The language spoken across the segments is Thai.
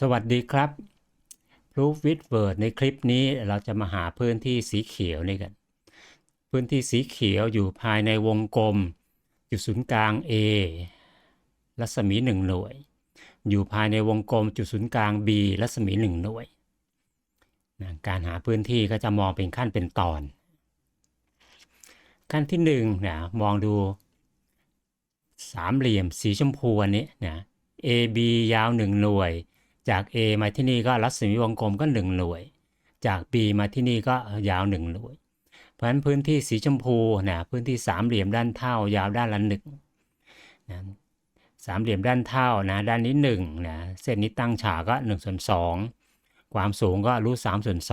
สวัสดีครับ Proof with Word ในคลิปนี้เราจะมาหาพื้นที่สีเขียวนี่กัน พื้นที่สีเขียวอยู่ภายในวงกลม จุดศูนย์กลาง A รัศมี1หน่วย อยู่ภายในวงกลมจุดศูนย์กลาง B รัศมี 1 หน่วยนะการหาพื้นที่ก็จะมองเป็นขั้นเป็นตอน ขั้นที่1นะมองดูสามเหลี่ยมสีชมพูอันนี้นะ AB ยาว 1 หน่วย จาก A มาที่นี่ก็รัศมีวงกลมก็1หน่วย จาก B มาที่นี่ก็ยาว1หน่วย เพราะฉะนั้นพื้นที่สีชมพูนะพื้นที่สามเหลี่ยมด้านเท่า ยาวด้านละหนึ่งนะสามเหลี่ยมด้านเท่านะด้านนี้1นะเส้นนี้ตั้งฉากก็1ส่วน2ความสูงก็รูท3ส่วน2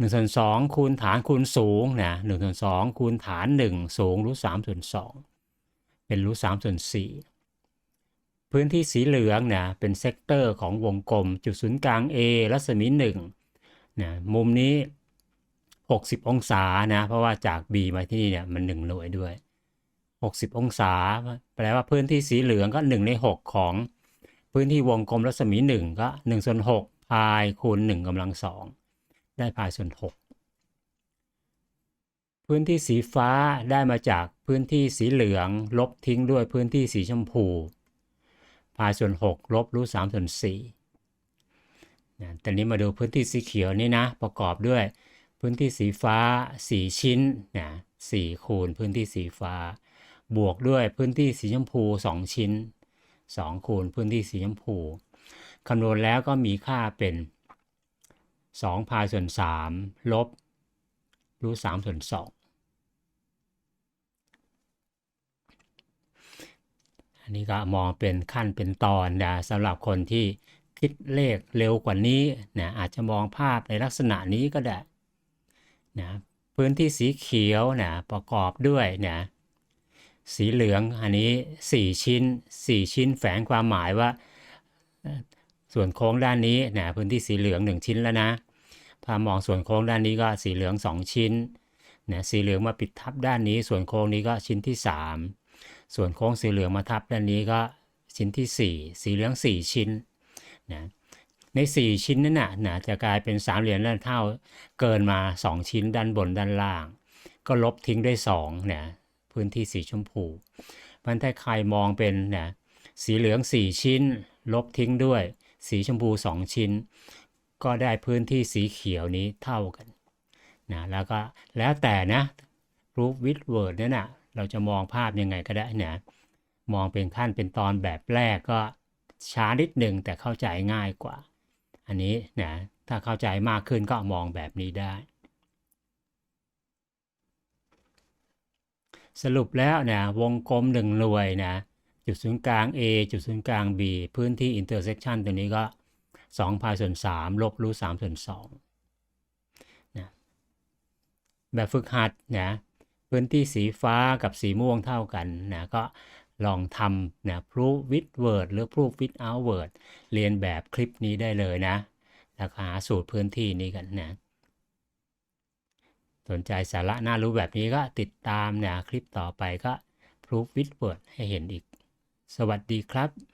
1ส่วน2คูณฐานคูณสูงนะ1ส่วน2คูณฐาน1สูงรูท3ส่วน2เป็นรูท3ส่วน4 พื้นที่สีเหลืองเนะเป็นเซกเตอร์ของวงกลม จุดศูนย์กลาง A รัศมี1นะมุมนี้ 60 องศานะเพราะว่าจาก B มาที่นี่เนี่ยมัน1หน่วยด้วย 60 องศา แปลว่าพื้นที่สีเหลืองก็ 1 ใน 6 ของพื้นที่วงกลมรัศมี 1 ก็1ส่วน6พายคูณ1กำลัง2ได้พายส่วน 6 พื้นที่สีฟ้าได้มาจากพื้นที่สีเหลือง ลบทิ้งด้วยพื้นที่สีชมพู พายส่วน 6 ลบรูท3ส่วน4นะตอนนี้มาดูพื้นที่สีเขียวนี่นะ ประกอบด้วย พื้นที่สีฟ้า 4 ชิ้นนะ4คูณพื้นที่สีฟ้า บวกด้วยพื้นที่สีชมพู 2 ชิ้น 2 คูณพื้นที่สีชมพูคำนวณแล้วก็มีค่าเป็น2พายส่วน3ลบรูท3ส่วน2 อันนี้ก็มองเป็นขั้นเป็นตอนนะสำหรับคนที่คิดเลขเร็วกว่านี้นะอาจจะมองภาพในลักษณะนี้ก็ได้นะพื้นที่สีเขียวนะประกอบด้วยนะสีเหลืองอันนี้ 4 ชิ้น 4 ชิ้นแฝงความหมายว่า ส่วนโค้งด้านนี้นะพื้นที่สีเหลือง 1 ชิ้นแล้วนะพามองส่วนโค้งด้านนี้ก็สีเหลือง 2 ชิ้นนะสีเหลืองมาปิดทับด้านนี้ ส่วนโค้งนี้ก็ชิ้นที่ 3 ส่วนโค้งสีเหลืองมาทับด้านนี้ก็ชิ้นที่ 4 สีเหลือง 4 ชิ้นนะใน 4 ชิ้นนั้นนะนะจะกลายเป็นสามเหลี่ยมด้านเท่าเกินมา 2 ชิ้นด้านบนด้านล่าง ก็ลบทิ้งด้วย2นะพื้นที่สีชมพูมันถ้าใครมองเป็นนะสีเหลือง 4 ชิ้น ลบทิ้งด้วย สีชมพู 2 ชิ้น ก็ได้พื้นที่สีเขียวนี้เท่ากันนะแล้วก็แล้วแต่นะ proof with word เนี่ยนะ เราจะมองภาพยังไงก็ได้นะมองเป็นขั้นเป็นตอนแบบแรกก็ช้านิดหนึ่งแต่เข้าใจง่ายกว่า อันนี้นะถ้าเข้าใจมากขึ้นก็มองแบบนี้ได้ สรุปแล้วนะวงกลมหนึ่งหน่วยนะจุดศูนย์กลาง A จุดศูนย์กลาง B พื้นที่ intersection ตัวนี้ก็2พายส่วน3ลบรูท3ส่วน2นะแบบฝึกหัดนะ พื้นที่สีฟ้ากับสีม่วงเท่ากันนะก็ลองทำนะ proof with word หรือ proof without word เรียนแบบคลิปนี้ได้เลยนะ แล้วหาสูตรพื้นที่นี้กันนะสนใจสาระน่ารู้แบบนี้ก็ติดตามนะคลิปต่อไปก็ proof with word ให้เห็นอีก สวัสดีครับ